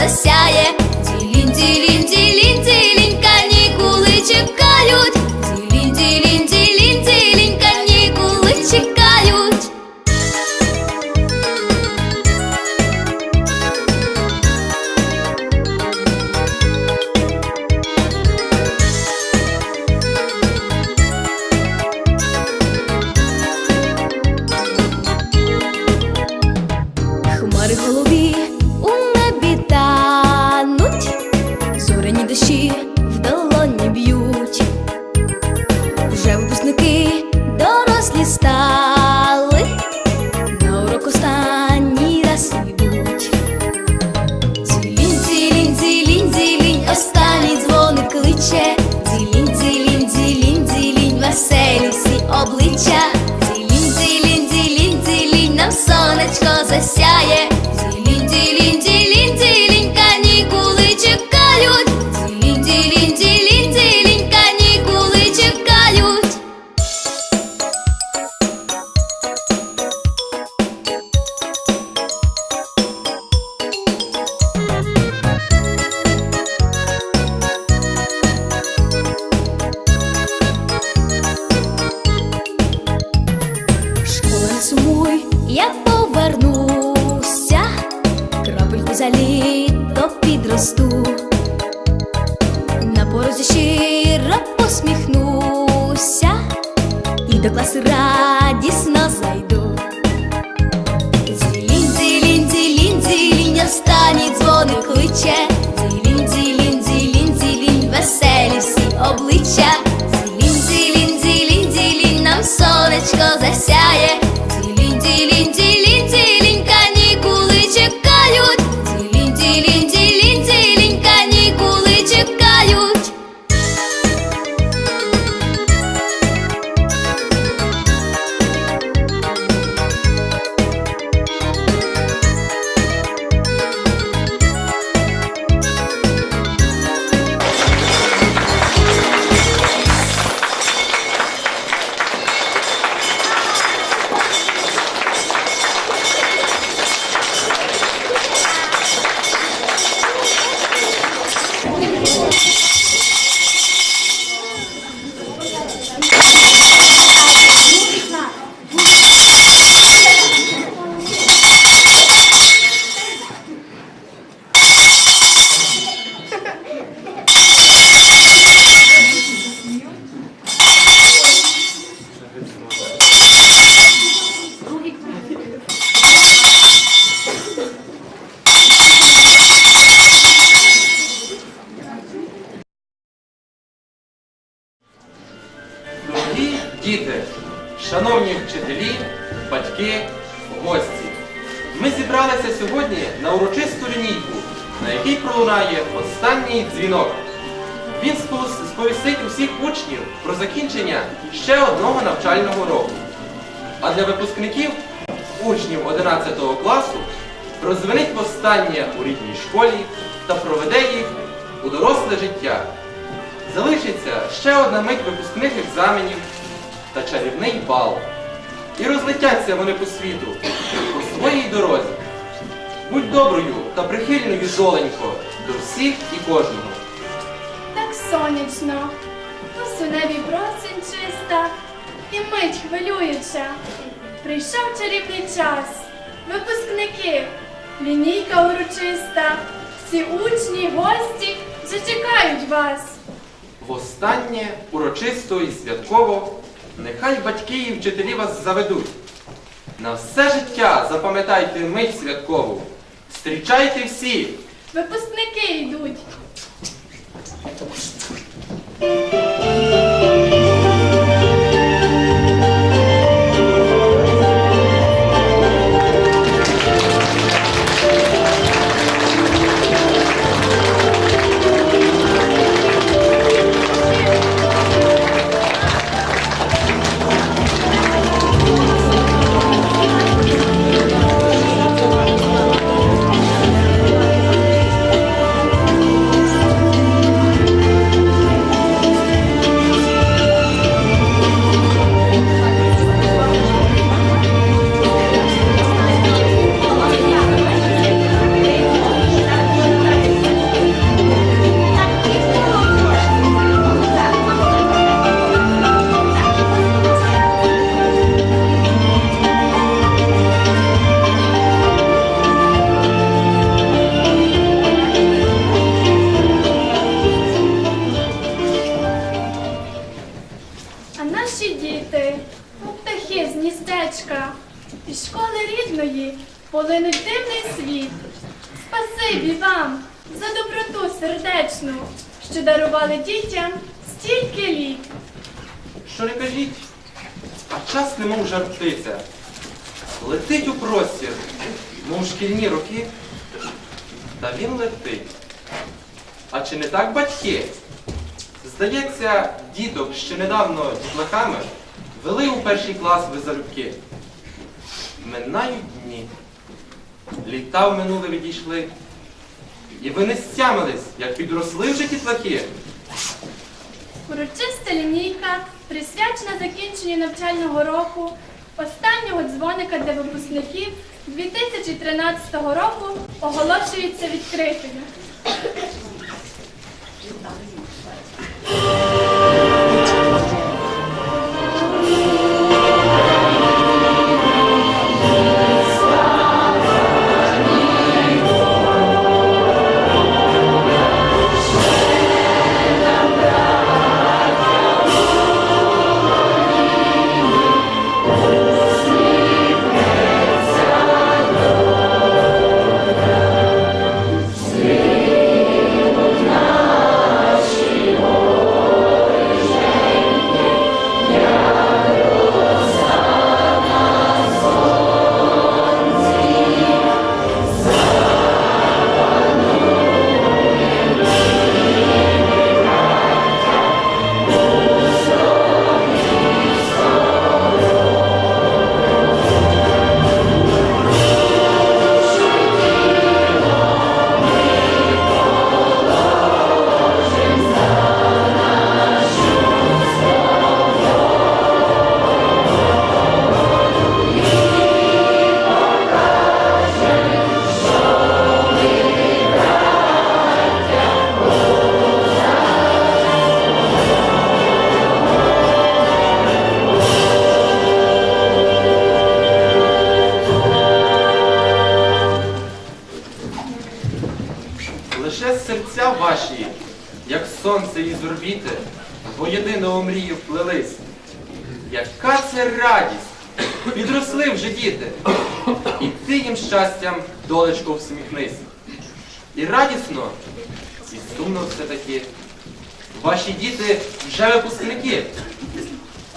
засяє. Літо на порозі щиро посміхнуся, і до класу радісно зайду. Дзілінь, дзілінь, дзілінь, дзілінь, останній дзвоник кличе. Дзілінь, дзілінь, дзілінь, дзілінь, веселі всі обличчя. Дзілінь, дзілінь, дзілінь, дзілінь, нам сонечко засяє. Учнів 11 класу, розвинить востаннє у рідній школі та проведе їх у доросле життя. Залишиться ще одна мить випускних екзаменів та чарівний бал. І розлетяться вони по світу по своїй дорозі. Будь доброю та прихильною, доленько, до всіх і кожного. Так сонячно, у небі просень чиста, і мить хвилююча. Прийшов чарівний час, випускники, лінійка урочиста, всі учні, гості вже чекають вас. Востаннє урочисто і святково нехай батьки і вчителі вас заведуть. На все життя запам'ятайте мить святкову. Зустрічайте всі! Випускники йдуть. Світ. Спасибі вам за доброту сердечну, що дарували дітям стільки літ. Що не кажіть, а час немов жар птиця. Летить у простір, мов шкільні роки, та він летить. А чи не так батьки? Здається, діток ще недавно дітлахами вели у перший клас ви залюбки. Минають дні, літа в минуле відійшли, і ви не стямились, як підросли вже дітлахи. Урочиста лінійка присвячена закінченню навчального року, останнього дзвоника для випускників 2013 року оголошується відкритою. Сонце із воєдино у мрію вплелись. Яка це радість! Підросли вже діти, і ти їм щастям, долечко, всміхнись. І радісно, і сумно все-таки. Ваші діти вже випускники.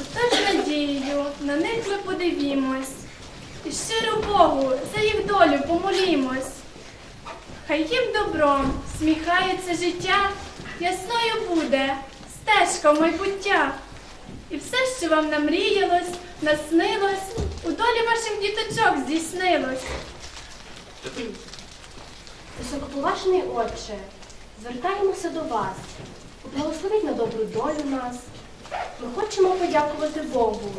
Отож надією на них ми подивімось, і щиро Богу за їх долю помолімось. Хай їм добром сміхається життя, ясною буде стежка майбуття. І все, що вам намріялось, наснилось, у долі ваших діточок здійснилось. Високоповажний Отче, звертаємося до вас. Благословіть на добру долю нас. Ми хочемо подякувати Богу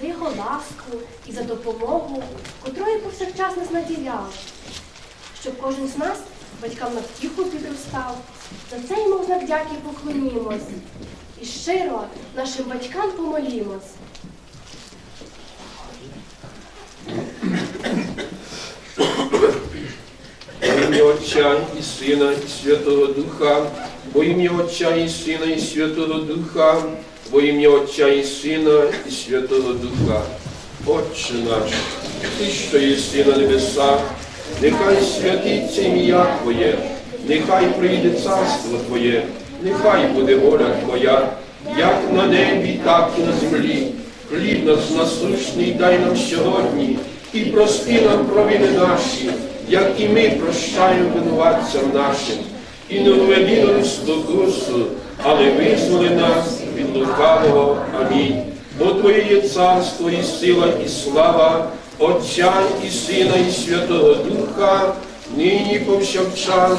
за його ласку і за допомогу, котрою повсякчас нас наділяв, щоб кожен з нас батькам на втіху підростав. За це йому в знак дяки поклонімось. І щиро нашим батькам помолімось. Ім'я Отця і Сина, і Святого Духа, во ім'я Отця і Сина, і Святого Духа, во ім'я Отця і Сина, і Святого Духа. Отче наш, Ти, що єси на небесах, нехай святиться ім'я Твоє, нехай прийде царство Твоє, нехай буде воля Твоя, як на небі, так і на землі. Хліб наш насущний дай нам сьогодні, і прости нам провини наші, як і ми прощаємо винуватцям нашим. І не введи нас в спокусу, але визволи нас від лукавого. Амінь. Бо Твоє є царство, і сила, і слава, Отця і Сина, і Святого Духа, нині повсякчас,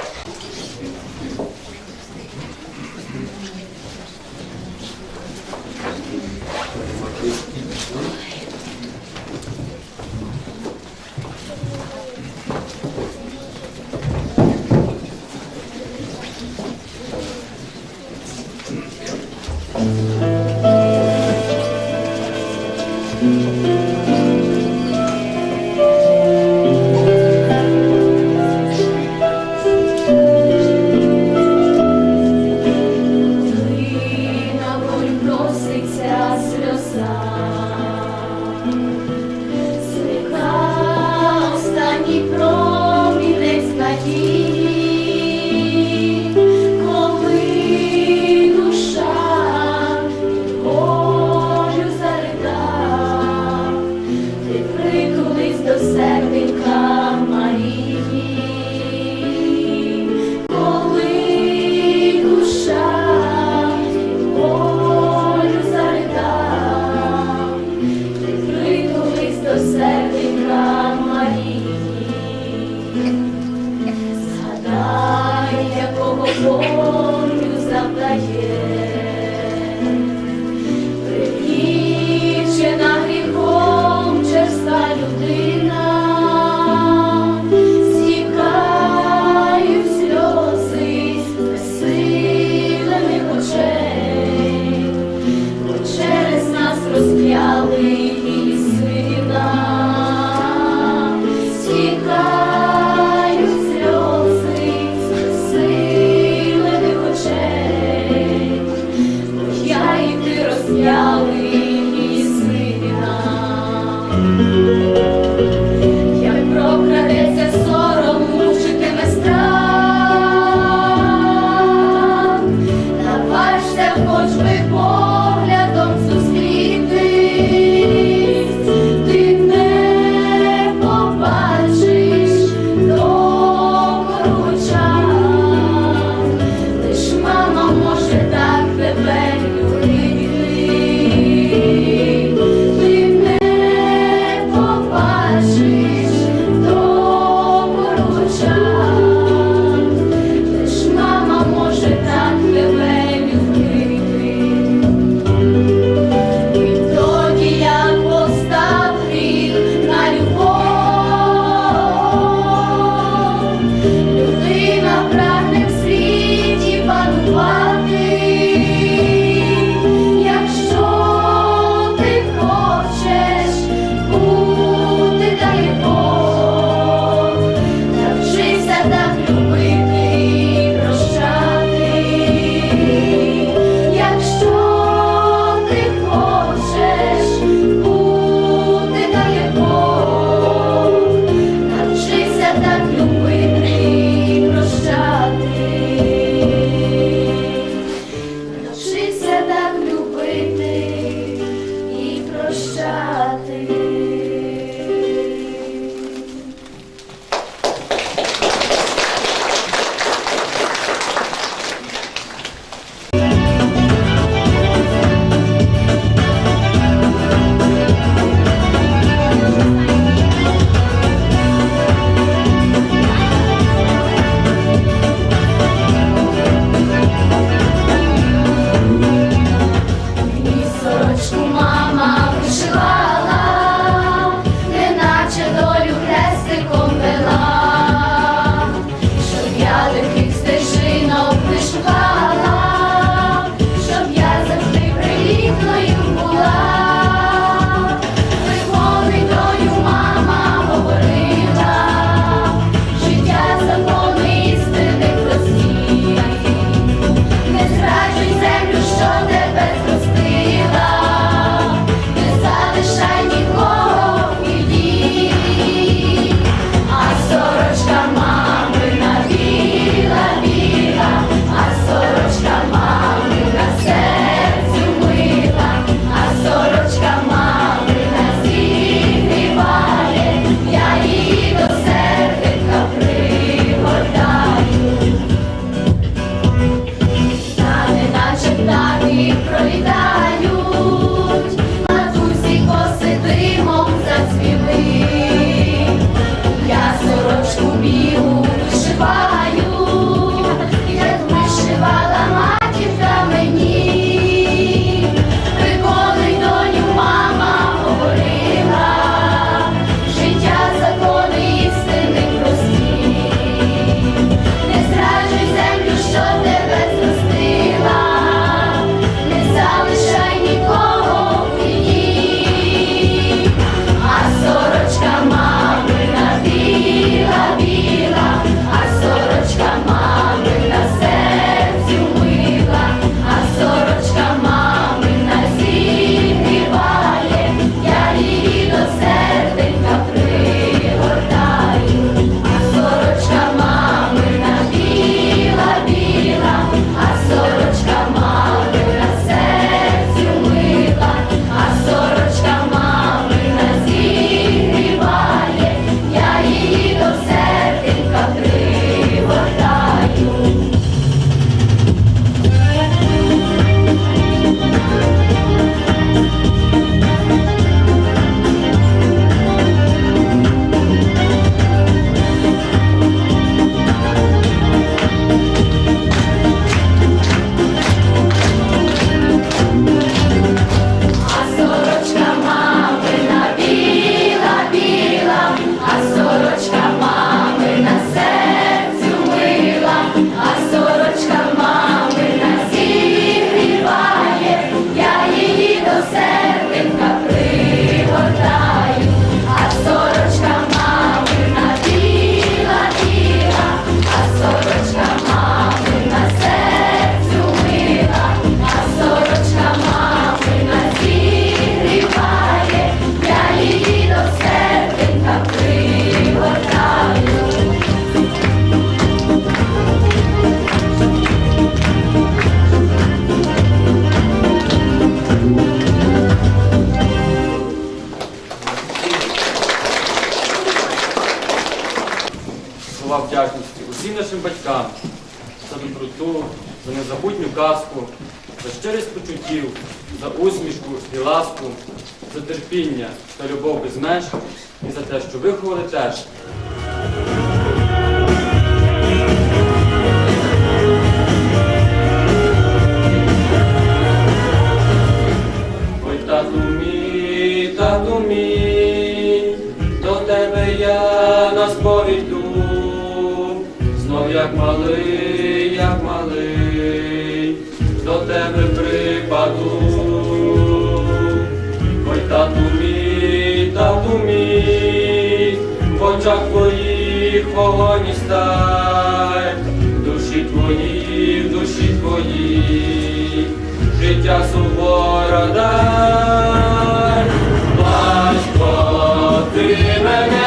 мама вишивала. За незабутню казку, за щирість почуттів, за усмішку і ласку, за терпіння та любов без меж і за те, що виховали теж. Ой, тату мій, тату мій, до тебе я на сповідь йду, знов як малий, тебе припаду. Ой, тату мій, тату мій, в очах твоїх вогонь і сталь, душі твоїй, в душі твоїй, життя сувора дай. Батько, ти мене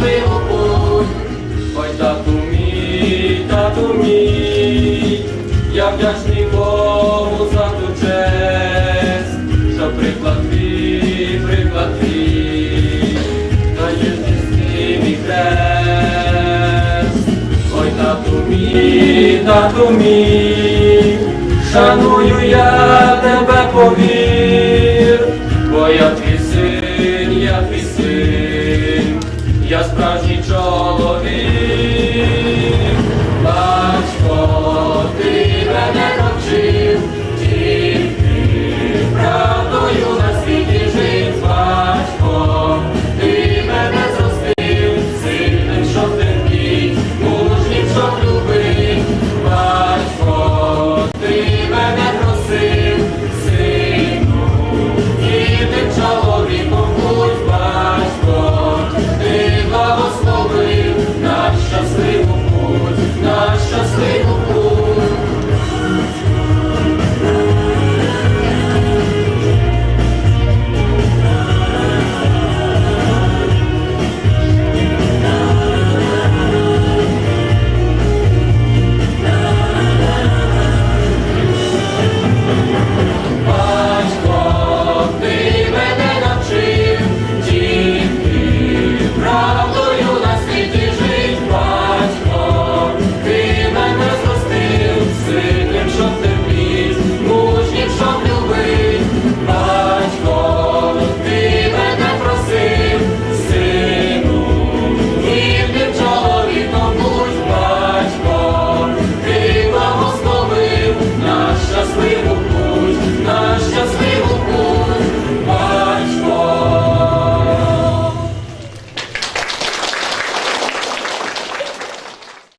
щасливу путь. Ой, тату мій, тату мій, я вдячний Богу за ту честь, що приклад твій, приклад твій, та єдності мій хрест. Ой, тату мій, тату мій, шаную я тебе повір, бо